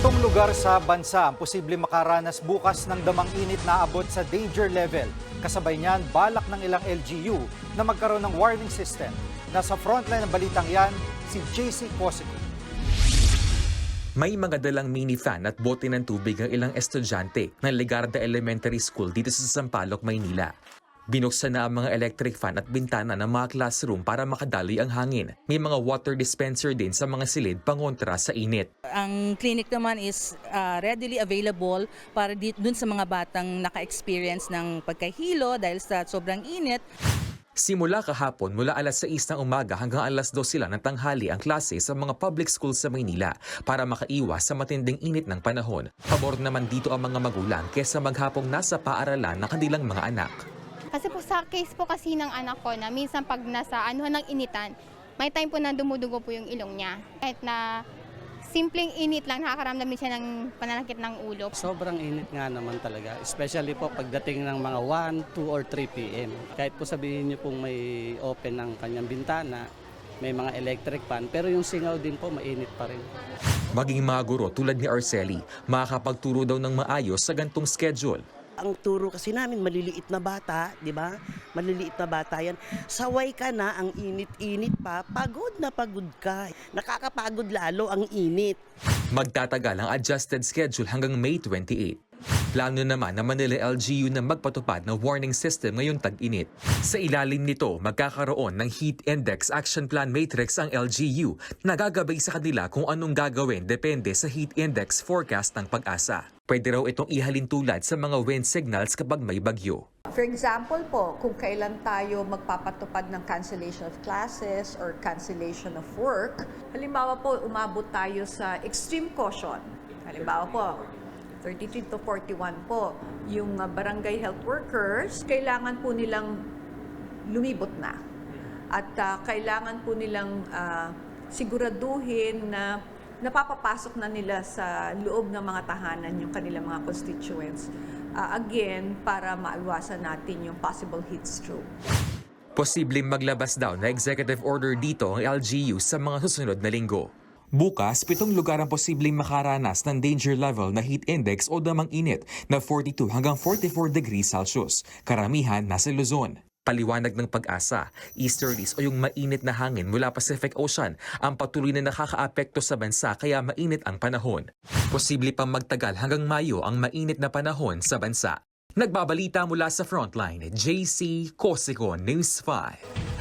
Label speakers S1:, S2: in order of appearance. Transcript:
S1: Pitong lugar sa bansa ang posible makaranas bukas ng damang init na abot sa danger level. Kasabay niyan, balak ng ilang LGU na magkaroon ng warning system. Nasa frontline ng balitang yan, si JC Cosico.
S2: May mga dalang mini fan at bote ng tubig ang ilang estudyante ng Legarda Elementary School dito sa Sampaloc, Maynila. Binuksan na ang mga electric fan at bintana ng mga classroom para makadali ang hangin. May mga water dispenser din sa mga silid pangontra sa init.
S3: Ang clinic naman is uh, readily available para di, dun sa mga batang naka-experience ng pagkahilo dahil sa sobrang init.
S2: Simula kahapon mula alas 6 ng umaga hanggang alas 2 sila ng tanghali ang klase sa mga public schools sa Maynila para makaiwas sa matinding init ng panahon. Pabor naman dito ang mga magulang kesa maghapong nasa paaralan ng kanilang mga anak.
S4: Kasi po sa case po kasi ng anak ko na minsan pag nasa ano ng initan, may time po na dumudugo po yung ilong niya. Kahit na simpleng init lang, nakakaramdam din siya ng pananakit ng ulo.
S5: Sobrang init nga naman talaga, especially po pagdating ng mga 1, 2 or 3 p.m. Kahit po sabihin niyo pong may open ng kanyang bintana, may mga electric fan, pero yung singaw din po mainit pa rin.
S2: Maging mga guro tulad ni Arceli, makakapagturo daw ng maayos sa gantong schedule.
S6: Ang turo kasi namin maliliit na bata, 'di ba? Maliliit na bata 'yan. Saway ka na ang init-init pa, pagod na pagod ka. Nakakapagod lalo ang init.
S2: Magtatagal ang adjusted schedule hanggang May 28. Plano naman ng Manila LGU na magpatupad ng warning system ngayong tag-init. Sa ilalim nito, magkakaroon ng Heat Index Action Plan Matrix ang LGU na gagabay sa kanila kung anong gagawin depende sa Heat Index forecast ng pag-asa. Pwede raw itong ihalin tulad sa mga wind signals kapag may bagyo.
S7: For example po, kung kailan tayo magpapatupad ng cancellation of classes or cancellation of work, halimbawa po umabot tayo sa extreme caution. Halimbawa po, 33 to 41 po, yung uh, barangay health workers, kailangan po nilang lumibot na. At uh, kailangan po nilang uh, siguraduhin na napapapasok na nila sa loob ng mga tahanan yung kanilang mga constituents. Uh, again, para maiwasan natin yung possible heat stroke.
S2: Posibleng maglabas daw na executive order dito ang LGU sa mga susunod na linggo. Bukas, pitong lugar ang posibleng makaranas ng danger level na heat index o damang init na 42 hanggang 44 degrees Celsius. Karamihan nasa Luzon. Paliwanag ng pag-asa, easterlies o yung mainit na hangin mula Pacific Ocean ang patuloy na nakakaapekto sa bansa kaya mainit ang panahon. Posible pang magtagal hanggang Mayo ang mainit na panahon sa bansa. Nagbabalita mula sa Frontline, JC Cosico News 5.